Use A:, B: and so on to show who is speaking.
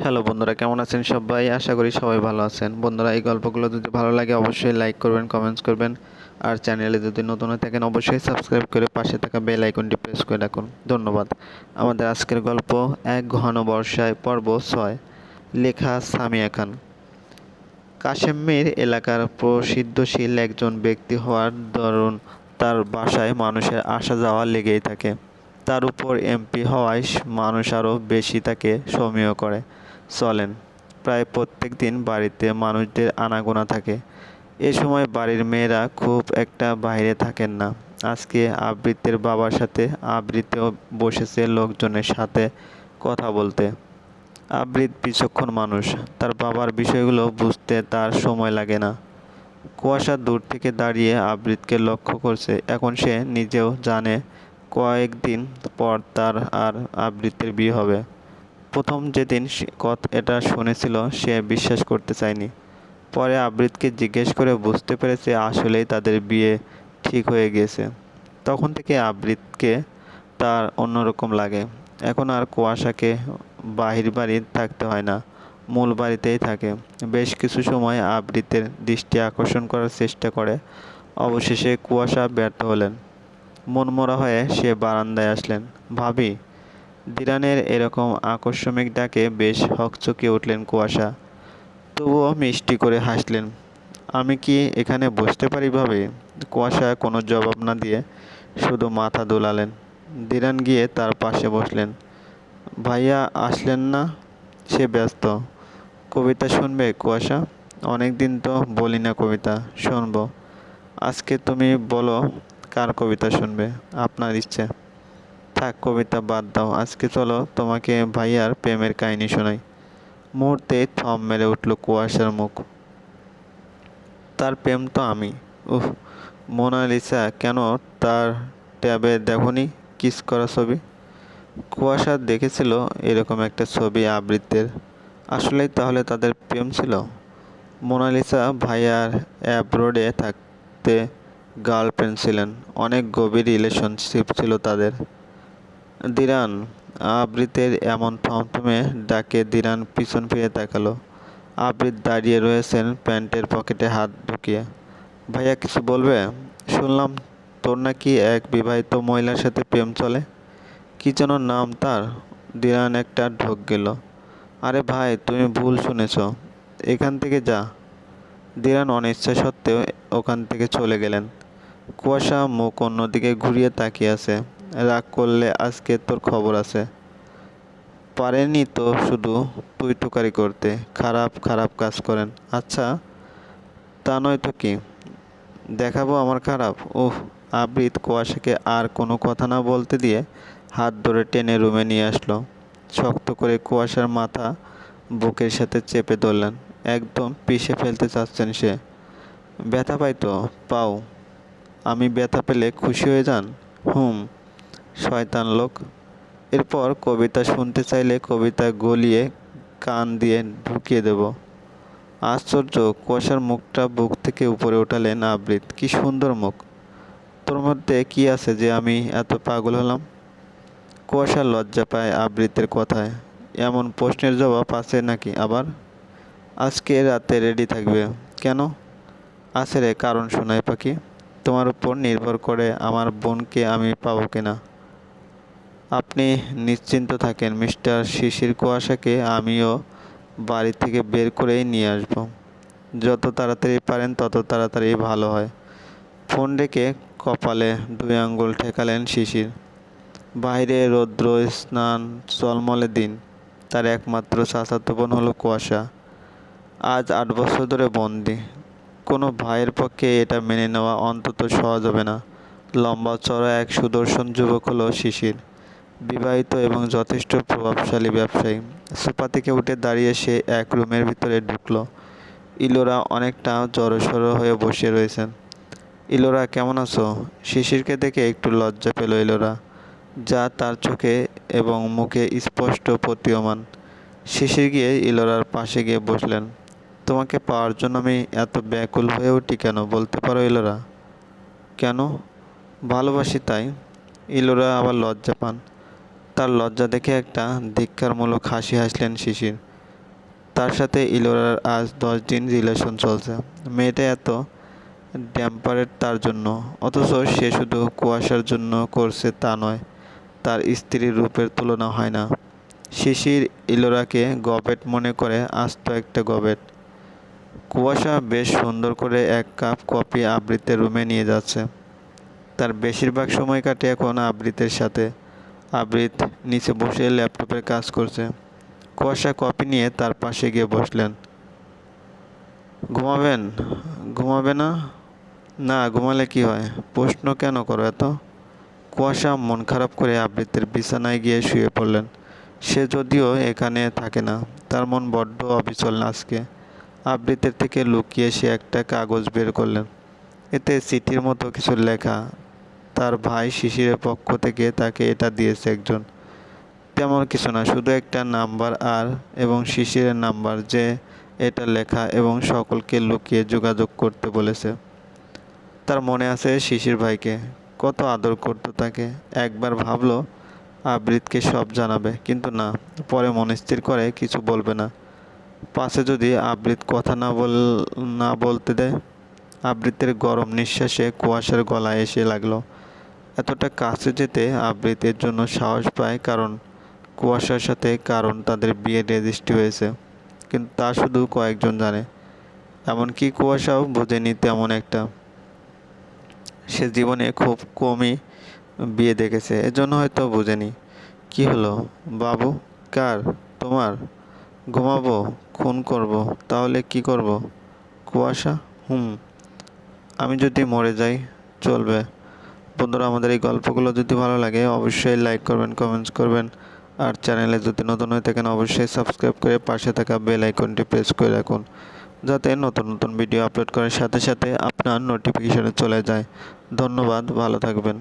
A: Hello বন্ধুরা, কেমন আছেন সবাই? আশা করি সবাই ভালো আছেন। বন্ধুরা, এই গল্পগুলো যদি ভালো লাগে অবশ্যই লাইক করবেন কমেন্টস করবেন। আর চ্যানেলে যদি নতুন হয়ে থাকেন, অবশ্যই সাবস্ক্রাইব করে পাশে থাকা বেল আইকনটি প্রেস করে রাখুন। ধন্যবাদ। আমাদের আজকের গল্প, এক ঘন বর্ষায় পর্ব ছয়। লেখা সামিয়া খান। কাশেমের এলাকার প্রসিদ্ধশীল একজন ব্যক্তি হওয়ার দরুন তার বাসায় মানুষের আসা যাওয়া লেগেই থাকে। তার উপর এমপি হওয়ায় মানুষ আরও বেশি তাকে সমীহ করে। চলেন। প্রায় প্রত্যেক দিন বাড়িতে মানুষদের আনাগোনা থাকে। এ সময় বাড়ির মেয়েরা খুব একটা বাইরে থাকেন না। আজকে আবৃত্তের বাবার সাথে আবৃত্তেও বসেছে লোকজনের সাথে কথা বলতে। আবৃত বিচক্ষণ মানুষ। তার বাবার বিষয়গুলো বুঝতে তার সময় লাগে না। কুয়াশা দূর থেকে দাঁড়িয়ে আবৃতকে লক্ষ্য করছে। এখন সে নিজেও জানে কয়েকদিন পর তার আর আবৃত্তের বিয়ে হবে। প্রথম যেদিন এটা শুনেছিল, সে বিশ্বাস করতে চায়নি। পরে আবৃতকে জিজ্ঞেস করে বুঝতে পেরেছে আসলেই তাদের বিয়ে ঠিক হয়ে গিয়েছে। তখন থেকে আবৃতকে তার অন্যরকম লাগে। এখন আর কুয়াশাকে বাহির বাড়ি থাকতে হয় না, মূল বাড়িতেই থাকে। বেশ কিছু সময় আবৃতের দৃষ্টি আকর্ষণ করার চেষ্টা করে। অবশেষে কুয়াশা ব্যর্থ হলেন। মনমরা হয়ে সে বারান্দায় আসলেন। ভাবি দিরানের এরকম আকস্মিক ডাকে বেশ হকচকিয়ে উঠলেন কুয়াশা। তবুও মিষ্টি করে হাসলেন, আমি কি এখানে বসতে পারি ভাবে? কুয়াশা কোনো জবাব না দিয়ে শুধু মাথা দোলালেন। দিরান গিয়ে তার পাশে বসলেন, ভাইয়া আসলেন না, সে ব্যস্ত। কবিতা শুনবে কুয়াশা? অনেক দিন তো বলি না কবিতা, শুনব। আজকে তুমি বলো কার কবিতা শুনবে, আপনার ইচ্ছে। থাক, কবিতা বাদ দাও। আজকে চলো তোমাকে ভাইয়ার প্রেমের কাহিনী শোনাই। মুহূর্তে থম মেরে উঠল কুয়াশার মুখ। তার প্রেম তো আমি। উহ মোনালিসা, কেন তার ট্যাবে দেখনি কিস করা ছবি? কুয়াশা দেখেছিল এরকম একটা ছবি আবৃত্তের। আসলেই তাহলে তাদের প্রেম ছিল? মোনালিসা ভাইয়ার অ্যাব্রোডে থাকতে গার্লফ্রেন্ড ছিলেন। অনেক গভীর রিলেশনশিপ ছিল তাদের। দিরান আবৃতের এমন থমথমে ডাকে দিরান পিছন ফিরে তাকালো। আবৃত দাঁড়িয়ে রয়েছেন প্যান্টের পকেটে হাত ঢুকিয়ে। ভাইয়া, কিছু বলবে? শুনলাম তোর নাকি এক বিবাহিত মহিলার সাথে প্রেম চলে। কি যেন নাম তার? দিরান একটা ঢোক গেল। আরে ভাই, তুমি ভুল শুনেছ। এখান থেকে যা। দিরান অনিচ্ছা সত্ত্বেও ওখান থেকে চলে গেলেন। কুয়াশা মুখ অন্যদিকে ঘুরিয়ে তাকিয়ে আছে। রাগ করলে আজকে তোর খবর আছে। পারেনি তো শুধু তুই টুকারি করতে। খারাপ খারাপ কাজ করেন। আচ্ছা তা নয় তো কি? দেখাবো আমার খারাপ। উহ আবৃত কুয়াশাকে আর কোনো কথা না বলতে দিয়ে হাত ধরে টেনে রুমে নিয়ে আসলো। শক্ত করে কুয়াশার মাথা বুকের সাথে চেপে ধরলেন। একদম পিষে ফেলতে চাচ্ছেন সে। ব্যথা পাই তো, পাও। আমি ব্যথা পেলে খুশি হয়ে যান? হুম। শয়তান লোক। এরপর কবিতা শুনতে চাইলে কবিতা গলিয়ে কান দিয়ে ঢুকিয়ে দেব। আশ্চর্য, কুয়াশার মুখটা বুক থেকে উপরে উঠালেন আবৃত। কি সুন্দর মুখ। তোর মধ্যে কি আছে যে আমি এত পাগল হলাম? কুয়াশা লজ্জা পায় আবৃতের কথায়। এমন প্রশ্নের জবাব আছে নাকি আবার? আজকে রাতে রেডি থাকবে। কেন? আছে রে কারণ শোনাই পাখি। তোমার উপর নির্ভর করে আমার বোনকে আমি পাবো কিনা? আপনি নিশ্চিন্ত থাকেন, মিস্টার শিশির কুয়াশাকে আমিও বাড়ি থেকে বের করেই নিয়ে আসব। যত তাড়াতাড়ি পারেন, তত তাড়াতাড়ি ভালো হয়। ফোন রেখে কপালে দুই আঙ্গুল ঠেকালেন শিশির। বাইরে রৌদ্র, স্নান, চলমলে দিন। তার একমাত্র চাচাতো বোন হলো কুয়াশা। আজ আট বছর ধরে বন্দি। কোনো ভাইয়ের পক্ষে এটা মেনে নেওয়া অন্তত সহজ হবে না। লম্বা চড়া এক সুদর্শন যুবক হলো শিশির। বিবাহিত এবং যথেষ্ট প্রভাবশালী ব্যবসায়ী। সোফা থেকে উঠে দাঁড়িয়ে সে এক রুমের ভিতরে ঢুকলো। ইলোরা অনেকটা জড়সড় হয়ে বসে রয়েছেন। ইলোরা, কেমন আছো? শিশিরকে দেখে একটু লজ্জা পেল ইলোরা, যা তার চোখে এবং মুখে স্পষ্ট প্রতীয়মান। শিশির গিয়ে ইলোরার পাশে গিয়ে বসলেন। তোমাকে পাওয়ার জন্য আমি এত ব্যাকুল হয়ে উঠি কেন, বলতে পারো ইলোরা? কেন? ভালোবাসি তাই। ইলোরা আবার লজ্জা পান। তার লজ্জা দেখে একটা ধিক্কারমূলক হাসি হাসলেন শিশির। তার সাথে ইলোরার আজ দশ দিন রিলেশন চলছে। মেয়েটা এত ড্যাম্পারের তার জন্য, অথচ সে শুধু কুয়াশার জন্য করছে তা নয়, তার স্ত্রীর রূপের তুলনা হয় না। শিশির ইলোরাকে গবেট মনে করে আস্ত একটা গবেট। কুয়াশা বেশ সুন্দর করে এক কাপ কফি আবৃতের রুমে নিয়ে যাচ্ছে। তার বেশিরভাগ সময় কাটে এখন আবৃতের সাথে। আবৃত নিচে বসে ল্যাপটপের কাজ করছে। কুয়াশা কপি নিয়ে তার পাশে গিয়ে বসলেন। ঘুমাবেন? ঘুমাবে না? না, ঘুমালে কি হয়? প্রশ্ন কেন করো এত? কুয়াশা মন খারাপ করে আবৃতের বিছানায় গিয়ে শুয়ে পড়লেন। সে যদিও এখানে থাকে না, তার মন বড্ড অবিচল আজকে। আবৃতের থেকে লুকিয়ে সে একটা কাগজ বের করলেন। এতে চিঠির মতো কিছু লেখা তার ভাই শিশিরের পক্ষ থেকে তাকে এটা দিয়েছে একজন। তেমন কিছু না, শুধু একটা নাম্বার আর এবং শিশিরের নাম্বার যে এটা লেখা এবং সকলকে লুকিয়ে যোগাযোগ করতে বলেছে। তার মনে আছে শিশির ভাইকে, কত আদর করতো তাকে। একবার ভাবলো, আবৃতকে সব জানাবে, কিন্তু না, পরে মনে স্থির করে কিছু বলবে না। পাশে যদি আবৃত কথা না বল, না বলতে দেয়, আবৃতের গরম নিঃশ্বাসে কুয়াশার গলায় এসে লাগল। এতটা কাছে যেতে আবৃতের জন্য সাহস পায় কারণ কুয়াশার সাথে কারণ তাদের বিয়ে রেজিস্ট্রি হয়েছে। কিন্তু তা শুধু কয়েকজন জানে, এমনকি কুয়াশাও বোঝেনি তেমন একটা। সে জীবনে খুব কমই বিয়ে দেখেছে, এজন্য হয়তো বোঝেনি। কি হলো? বাবু, কার? তোমার? ঘুমাবো? খুন করব? তাহলে কি করব? কুয়াশা? হুম। আমি যদি মরে যাই, চলবে। বন্ধুরা, আমাদের এই গল্পগুলো যদি ভালো লাগে, অবশ্যই লাইক করবেন কমেন্টস করবেন। আর চ্যানেলে যদি নতুন হয়ে থাকেন, অবশ্যই সাবস্ক্রাইব করে পাশে থাকা বেল আইকনটি প্রেস করে রাখুন, যাতে নতুন নতুন ভিডিও আপলোড করার সাথে সাথে আপনার নোটিফিকেশনে চলে যায়। ধন্যবাদ, ভালো থাকবেন।